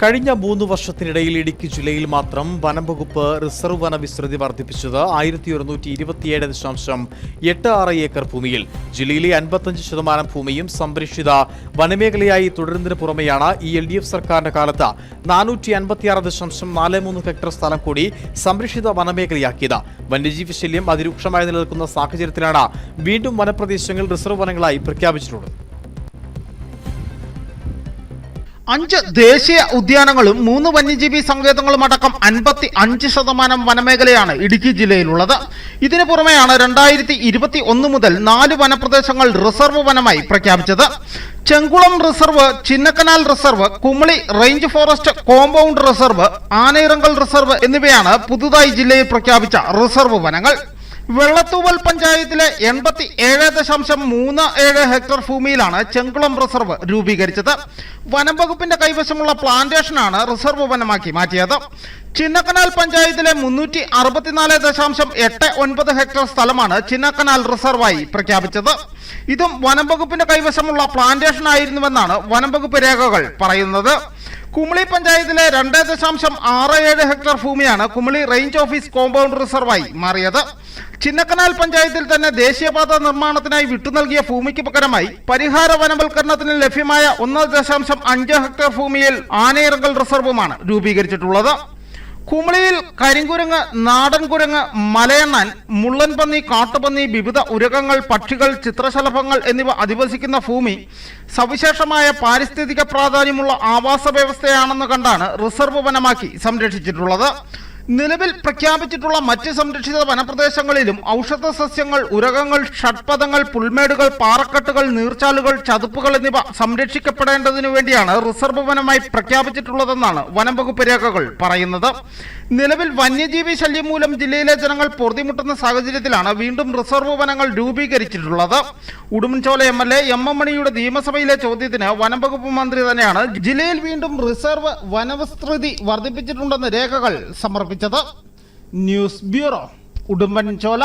കഴിഞ്ഞ മൂന്ന് വർഷത്തിനിടയിൽ ഇടുക്കി ജില്ലയിൽ മാത്രം വനം വകുപ്പ് റിസർവ് വന വിസ്തൃതി വർദ്ധിപ്പിച്ചത് ആയിരത്തി ഒരുന്നൂറ്റി ഇരുപത്തിയേഴ് ദശാംശം എട്ട് ആറ് ഏക്കർ ഭൂമിയിൽ. ജില്ലയിലെ അൻപത്തഞ്ച് ശതമാനം ഭൂമിയും സംരക്ഷിത വനമേഖലയായി തുടരുന്നതിന് പുറമെയാണ് ഈ എൽ ഡി എഫ് സർക്കാരിന്റെ കാലത്ത് നാനൂറ്റി അൻപത്തിയാറ് ദശാംശം നാല് മൂന്ന് ഹെക്ടർ സ്ഥലം കൂടി സംരക്ഷിത വനമേഖലയാക്കിയത്. വന്യജീവി ശല്യം അതിരൂക്ഷമായി നിലനിൽക്കുന്ന സാഹചര്യത്തിലാണ് വീണ്ടും വനപ്രദേശങ്ങൾ റിസർവ് വനങ്ങളായി പ്രഖ്യാപിച്ചിട്ടുള്ളത്. അഞ്ച് ദേശീയ ഉദ്യാനങ്ങളും മൂന്ന് വന്യജീവി സങ്കേതങ്ങളും അടക്കം അൻപത്തി അഞ്ച് ശതമാനം വനമേഖലയാണ് ഇടുക്കി ജില്ലയിലുള്ളത്. ഇതിനു പുറമെയാണ് രണ്ടായിരത്തി ഇരുപത്തി ഒന്ന് മുതൽ നാല് വനപ്രദേശങ്ങൾ റിസർവ് വനമായി പ്രഖ്യാപിച്ചത്. Chenkulam reserve Chinnakanal reserve Kumily range forest compound reserve Anayirankal reserve എന്നിവയാണ് പുതുതായി ജില്ലയിൽ പ്രഖ്യാപിച്ച റിസർവ് വനങ്ങൾ. വെള്ളത്തൂവൽ പഞ്ചായത്തിലെ എൺപത്തി ഏഴ് ദശാംശം മൂന്ന് ഏഴ് ഹെക്ടർ ഭൂമിയിലാണ് ചെങ്കുളം റിസർവ് രൂപീകരിച്ചത്. വനം വകുപ്പിന്റെ കൈവശമുള്ള പ്ലാന്റേഷനാണ് റിസർവ് വനമാക്കി മാറ്റിയത്. ചിന്നക്കനാൽ പഞ്ചായത്തിലെ മുന്നൂറ്റി അറുപത്തിനാല് ദശാംശം എട്ട് ഒൻപത് ഹെക്ടർ സ്ഥലമാണ് ചിന്നക്കനാൽ റിസർവായി പ്രഖ്യാപിച്ചത്. ഇതും വനം വകുപ്പിന്റെ കൈവശമുള്ള പ്ലാന്റേഷൻ ആയിരുന്നുവെന്നാണ് വനം വകുപ്പ് രേഖകൾ പറയുന്നത്. കുമളി പഞ്ചായത്തിലെ രണ്ട് ദശാംശം ആറ് ഏഴ് ഹെക്ടർ ഭൂമിയാണ് കുമളി റേഞ്ച് ഓഫീസ് കോമ്പൗണ്ട് റിസർവായി മാറിയത്. ചിന്നക്കനാൽ പഞ്ചായത്തിൽ തന്നെ ദേശീയപാത നിർമ്മാണത്തിനായി വിട്ടു നൽകിയ ഭൂമിക്ക് പകരമായി പരിഹാര വനവൽക്കരണത്തിന് ലഭ്യമായ ഒന്ന് ദശാംശം അഞ്ച് ഹെക്ടർ ഭൂമിയിൽ ആനയിറങ്കൽ റിസർവുമാണ് രൂപീകരിച്ചിട്ടുള്ളത്. കുമളിയിൽ കരിങ്കുരങ്ങ് നാടൻ കുരങ്ങ് മലയണ്ണാൻ മുള്ളൻപന്നി കാട്ടുപന്നി വിവിധ ഉരകങ്ങൾ പക്ഷികൾ ചിത്രശലഭങ്ങൾ എന്നിവ അധിവസിക്കുന്ന ഭൂമി സവിശേഷമായ പാരിസ്ഥിതിക പ്രാധാന്യമുള്ള ആവാസ വ്യവസ്ഥയാണെന്ന് കണ്ടാണ് റിസർവ് വനമാക്കി സംരക്ഷിച്ചിട്ടുള്ളത്. നിലവിൽ പ്രഖ്യാപിച്ചിട്ടുള്ള മറ്റ് സംരക്ഷിത വനപ്രദേശങ്ങളിലും ഔഷധ സസ്യങ്ങൾ ഉരകങ്ങൾ ഷഡ്പഥങ്ങൾ പുൽമേടുകൾ പാറക്കെട്ടുകൾ നീർച്ചാലുകൾ ചതുപ്പുകൾ എന്നിവ സംരക്ഷിക്കപ്പെടേണ്ടതിനു വേണ്ടിയാണ് റിസർവ് വനമായി പ്രഖ്യാപിച്ചിട്ടുള്ളതെന്നാണ് വനം വകുപ്പ് രേഖകൾ പറയുന്നത്. നിലവിൽ വന്യജീവി ശല്യം മൂലം ജില്ലയിലെ ജനങ്ങൾ പൊറുതിമുട്ടുന്ന സാഹചര്യത്തിലാണ് വീണ്ടും റിസർവ് വനങ്ങൾ രൂപീകരിച്ചിട്ടുള്ളത്. Udumbanchola M L A M M മണിയുടെ നിയമസഭയിലെ ചോദ്യത്തിന് വനം വകുപ്പ് മന്ത്രി തന്നെയാണ് ജില്ലയിൽ വീണ്ടും റിസർവ് വനവിസ്തൃതി വർദ്ധിപ്പിച്ചിട്ടുണ്ടെന്ന് രേഖകൾ സമർപ്പിച്ചത് ന്യൂസ് ബ്യൂറോ ഉടുമ്പൻചോല.